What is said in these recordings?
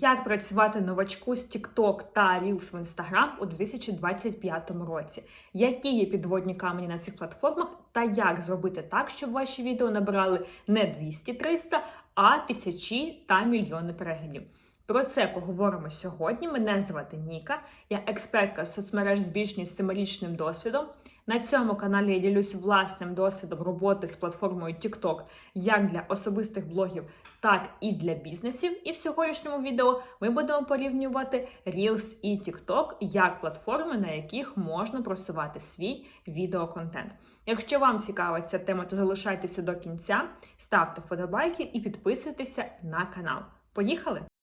Як працювати новачку з TikTok та Reels в Instagram у 2025 році? Які є підводні камені на цих платформах, та як зробити так, щоб ваші відео набирали не 200-300, а тисячі та мільйони переглядів? Про це поговоримо сьогодні. Мене звати Ніка, я експертка соцмереж з більш ніж семирічним досвідом. На цьому каналі я ділюсь власним досвідом роботи з платформою TikTok як для особистих блогів, так і для бізнесів. І в сьогоднішньому відео ми будемо порівнювати Reels і TikTok як платформи, на яких можна просувати свій відеоконтент. Якщо вам цікава ця тема, то залишайтеся до кінця, ставте вподобайки і підписуйтеся на канал. Поїхали!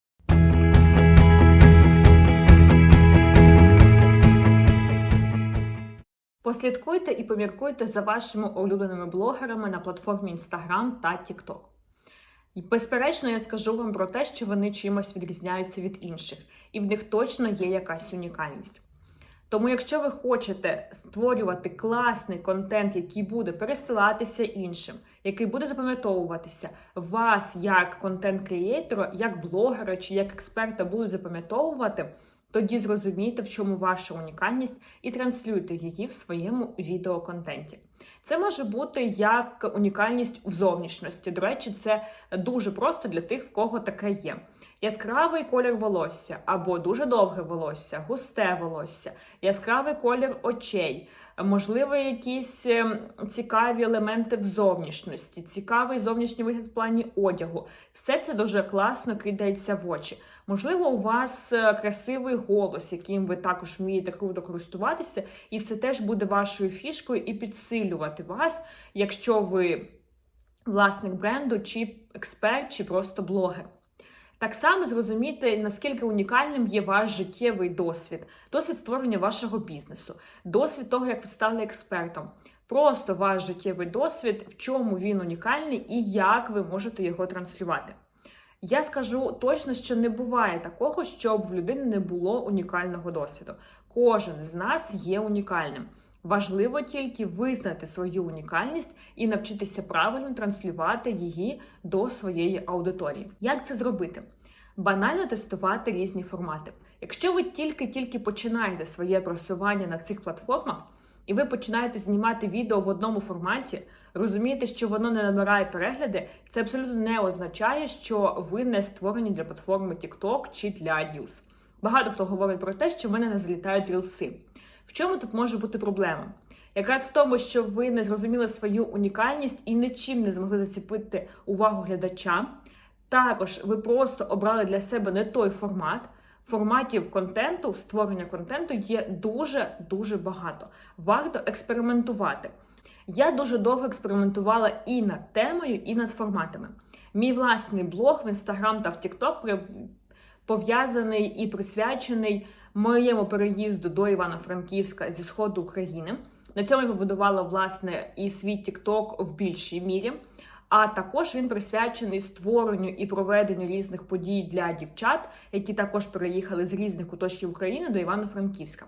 Послідкуйте і поміркуйте за вашими улюбленими блогерами на платформі Instagram та TikTok. І безперечно, я скажу вам про те, що вони чимось відрізняються від інших, і в них точно є якась унікальність. Тому, якщо ви хочете створювати класний контент, який буде пересилатися іншим, який буде запам'ятовуватися, вас як контент-креатора, як блогера чи як експерта будуть запам'ятовувати, тоді зрозумійте, в чому ваша унікальність, і транслюйте її в своєму відеоконтенті. Це може бути як унікальність в зовнішності. До речі, це дуже просто для тих, в кого таке є. Яскравий колір волосся або дуже довге волосся, густе волосся, яскравий колір очей, можливо, якісь ем, цікаві елементи в зовнішності, цікавий зовнішній вигляд в плані одягу. Все це дуже класно кидається в очі. Можливо, у вас е, красивий голос, яким ви також вмієте круто користуватися, і це теж буде вашою фішкою і підсилювати вас, якщо ви власник бренду, чи експерт, чи просто блогер. Так само зрозуміти, наскільки унікальним є ваш життєвий досвід, досвід створення вашого бізнесу, досвід того, як ви стали експертом. Просто ваш життєвий досвід, в чому він унікальний і як ви можете його транслювати. Я скажу точно, що не буває такого, щоб в людини не було унікального досвіду. Кожен з нас є унікальним. Важливо тільки визнати свою унікальність і навчитися правильно транслювати її до своєї аудиторії. Як це зробити? Банально тестувати різні формати. Якщо ви тільки-тільки починаєте своє просування на цих платформах, і ви починаєте знімати відео в одному форматі, розумієте, що воно не набирає перегляди, це абсолютно не означає, що ви не створені для платформи TikTok чи для Reels. Багато хто говорить про те, що в мене не залітають рілси. В чому тут може бути проблема? Якраз в тому, що ви не зрозуміли свою унікальність і нічим не змогли заціпити увагу глядача. Також ви просто обрали для себе не той формат. Форматів контенту, створення контенту є дуже-дуже багато. Варто експериментувати. Я дуже довго експериментувала і над темою, і над форматами. Мій власний блог в Instagram та в TikTok пов'язаний і присвячений моєму переїзду до Івано-Франківська зі сходу України. На цьому я побудувала власне і свій TikTok в більшій мірі. А також він присвячений створенню і проведенню різних подій для дівчат, які також переїхали з різних куточків України до Івано-Франківська.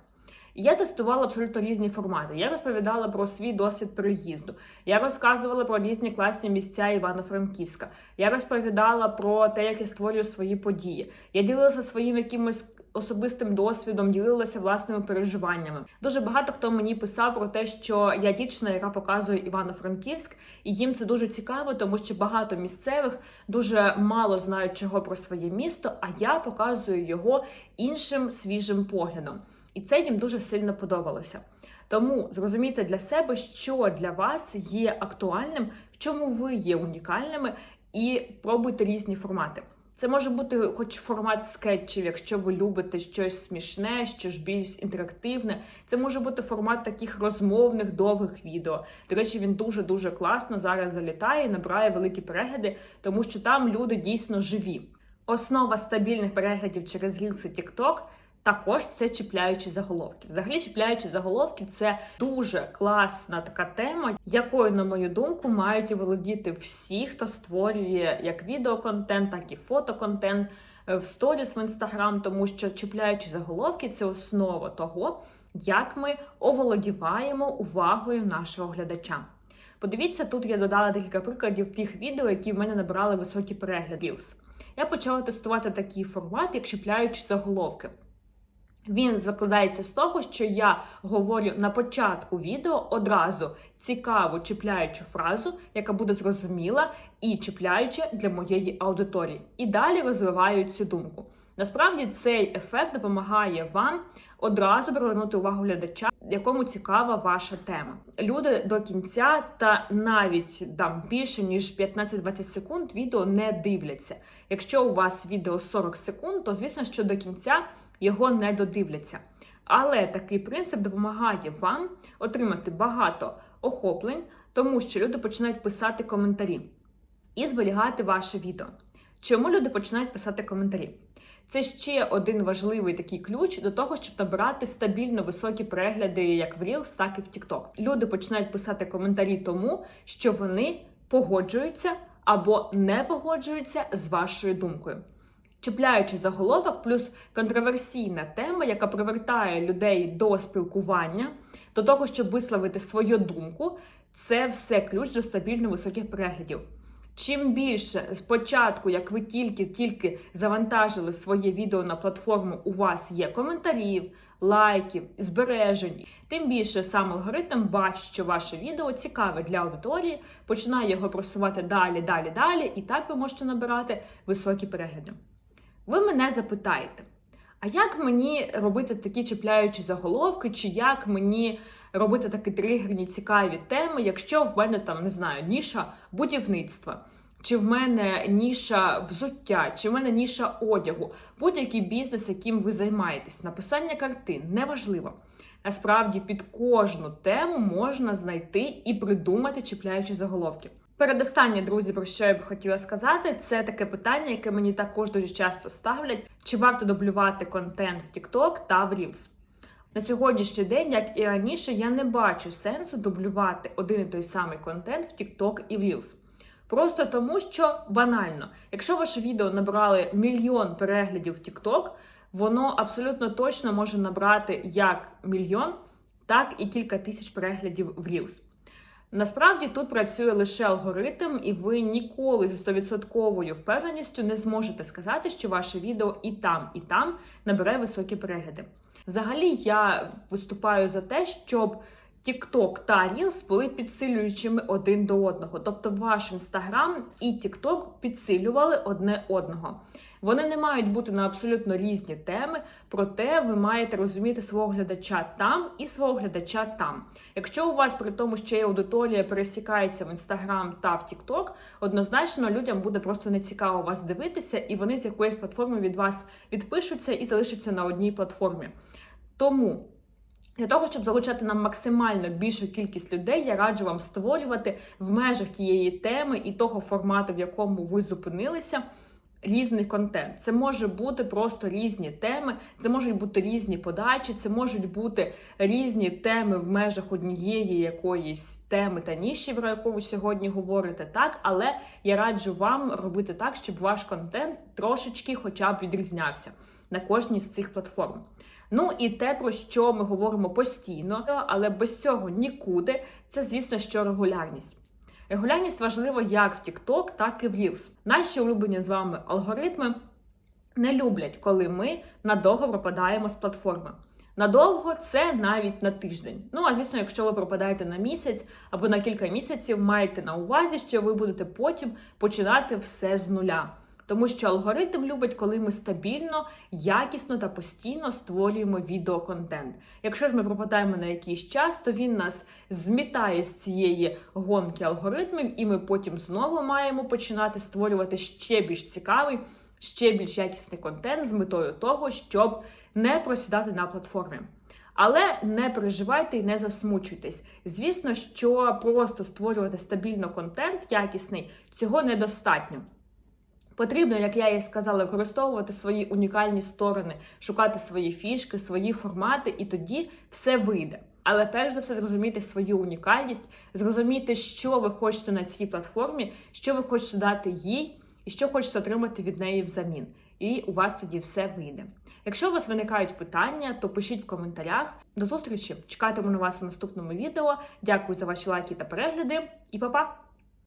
Я тестувала абсолютно різні формати. Я розповідала про свій досвід переїзду. Я розказувала про різні класні місця Івано-Франківська. Я розповідала про те, як я створюю свої події. Я ділилася своїм якимось особистим досвідом, ділилася власними переживаннями. Дуже багато хто мені писав про те, що я дівчина, яка показує Івано-Франківськ, і їм це дуже цікаво, тому що багато місцевих дуже мало знають чого про своє місто. А я показую його іншим свіжим поглядом. І це їм дуже сильно подобалося. Тому зрозумійте для себе, що для вас є актуальним, в чому ви є унікальними, і пробуйте різні формати. Це може бути хоч формат скетчів, якщо ви любите щось смішне, щось більш інтерактивне. Це може бути формат таких розмовних довгих відео. До речі, він дуже-дуже класно зараз залітає і набирає великі перегляди, тому що там люди дійсно живі. Основа стабільних переглядів через Reels і TikTok – також це чіпляючі заголовки. Взагалі, чіпляючі заголовки це дуже класна така тема, якою, на мою думку, мають володіти всі, хто створює як відеоконтент, так і фотоконтент е, в сторіс в інстаграм, тому що чіпляючі заголовки це основа того, як ми оволодіваємо увагою нашого глядача. Подивіться, тут я додала декілька прикладів тих відео, які в мене набирали високі перегляди. я почала тестувати такий формат, як чіпляючі заголовки. Він закладається з того, що я говорю на початку відео одразу цікаву чіпляючу фразу, яка буде зрозуміла і чіпляюча для моєї аудиторії. І далі розвиваю цю думку. Насправді цей ефект допомагає вам одразу привернути увагу глядача, якому цікава ваша тема. Люди до кінця та навіть там більше ніж 15-20 секунд відео не дивляться. Якщо у вас відео 40 секунд, то звісно, що до кінця його не додивляться. Але такий принцип допомагає вам отримати багато охоплень, тому що люди починають писати коментарі і зберігати ваше відео. Чому люди починають писати коментарі? Це ще один важливий такий ключ до того, щоб набирати стабільно високі перегляди як в Reels, так і в TikTok. Люди починають писати коментарі тому, що вони погоджуються або не погоджуються з вашою думкою. Чіпляючи заголовок, плюс контроверсійна тема, яка привертає людей до спілкування, до того, щоб висловити свою думку, це все ключ до стабільно високих переглядів. Чим більше спочатку, як ви тільки-тільки завантажили своє відео на платформу, у вас є коментарів, лайків, збережень, тим більше сам алгоритм бачить, що ваше відео цікаве для аудиторії, починає його просувати далі, далі, далі, і так ви можете набирати високі перегляди. Ви мене запитаєте, а як мені робити такі чіпляючі заголовки, чи як мені робити такі тригерні цікаві теми, якщо в мене там не знаю, ніша будівництва, чи в мене ніша взуття, чи в мене ніша одягу, будь-який бізнес, яким ви займаєтесь, написання картин, неважливо. Насправді під кожну тему можна знайти і придумати чіпляючі заголовки. Передостаннє, друзі, про що я б хотіла сказати, це таке питання, яке мені також дуже часто ставлять: чи варто дублювати контент в TikTok та в Reels? На сьогоднішній день, як і раніше, я не бачу сенсу дублювати один і той самий контент в TikTok і в Reels. Просто тому, що банально, якщо ваше відео набрали мільйон переглядів в TikTok, воно абсолютно точно може набрати як мільйон, так і кілька тисяч переглядів в Reels. Насправді тут працює лише алгоритм, і ви ніколи зі 100% впевненістю не зможете сказати, що ваше відео і там, і там набере високі перегляди. Взагалі, я виступаю за те, щоб TikTok та Reels були підсилюючими один до одного. Тобто ваш Instagram і TikTok підсилювали одне одного. Вони не мають бути на абсолютно різні теми, проте ви маєте розуміти свого глядача там і свого глядача там. Якщо у вас при тому ще й аудиторія пересікається в Instagram та в TikTok, однозначно людям буде просто нецікаво вас дивитися, і вони з якоїсь платформи від вас відпишуться і залишаться на одній платформі. Тому. Для того, щоб залучати нам максимально більшу кількість людей, я раджу вам створювати в межах тієї теми і того формату, в якому ви зупинилися, різний контент. Це може бути просто різні теми, це можуть бути різні подачі, це можуть бути різні теми в межах однієї якоїсь теми та ніші, про яку ви сьогодні говорите, так, але я раджу вам робити так, щоб ваш контент трошечки хоча б відрізнявся на кожній з цих платформ. Ну і те, про що ми говоримо постійно, але без цього нікуди, це, звісно, що регулярність. Регулярність важлива як в TikTok, так і в Reels. Наші улюблені з вами алгоритми не люблять, коли ми надовго пропадаємо з платформи. Надовго це навіть на тиждень. Ну а звісно, якщо ви пропадаєте на місяць або на кілька місяців, майте на увазі, що ви будете потім починати все з нуля. Тому що алгоритм любить, коли ми стабільно, якісно та постійно створюємо відеоконтент. Якщо ж ми пропадаємо на якийсь час, то він нас змітає з цієї гонки алгоритмів, і ми потім знову маємо починати створювати ще більш цікавий, ще більш якісний контент з метою того, щоб не просідати на платформі. Але не переживайте і не засмучуйтесь. Звісно, що просто створювати стабільно контент якісний цього недостатньо. Потрібно, як я і сказала, використовувати свої унікальні сторони, шукати свої фішки, свої формати, і тоді все вийде. Але перш за все зрозуміти свою унікальність, зрозуміти, що ви хочете на цій платформі, що ви хочете дати їй, і що хочете отримати від неї взамін. І у вас тоді все вийде. Якщо у вас виникають питання, то пишіть в коментарях. До зустрічі! Чекатиму на вас у наступному відео. Дякую за ваші лайки та перегляди, і па-па!